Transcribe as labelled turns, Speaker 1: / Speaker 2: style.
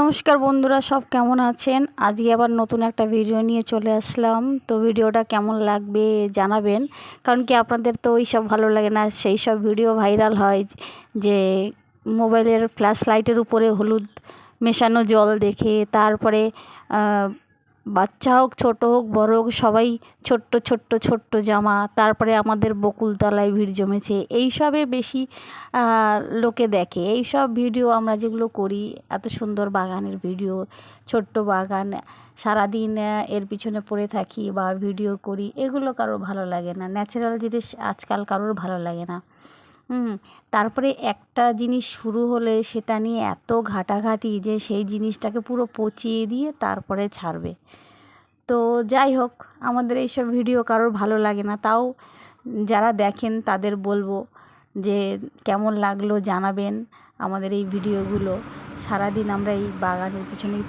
Speaker 1: নমস্কার বন্ধুরা, সব কেমন আছেন? আজকে আবার নতুন একটা ভিডিও নিয়ে চলে আসলাম। তো ভিডিওটা কেমন লাগবে জানাবেন। কারণ কি আপনাদের তো ওই সব ভালো লাগে না, সেই সব ভিডিও ভাইরাল হয় যে মোবাইলের ফ্ল্যাশ লাইটের উপরে হলুদ মেশানো জল দেখে, তারপরে বাচ্চা হোক, ছোটো হোক, বড়ো হোক, সবাই ছোট্ট ছোট্ট ছোট্ট জামা, তারপরে আমাদের বকুলতলায় ভিড় জমেছে। এইসবে বেশি লোকে দেখে। এই সব ভিডিও আমরা যেগুলো করি, এত সুন্দর বাগানের ভিডিও, ছোট্ট বাগান, সারাদিন এর পিছনে পড়ে থাকি বা ভিডিও করি, এগুলো কারোর ভালো লাগে না। ন্যাচারাল জিনিস আজকাল কারোর ভালো লাগে না। হুম, তারপরে একটা জিনিস শুরু হলে সেটা নিয়ে এত ঘাটাঘাটি যে সেই জিনিসটাকে পুরো পচিয়ে দিয়ে তারপরে ছাড়বে। তো যাই হোক, আমাদের এইসব ভিডিও কারোর ভালো লাগে না। তাও যারা দেখেন তাদের বলব যে কেমন লাগল জানাবেন আমাদের এই ভিডিওগুলো। সারাদিন আমরা এই বাগানের পিছনেই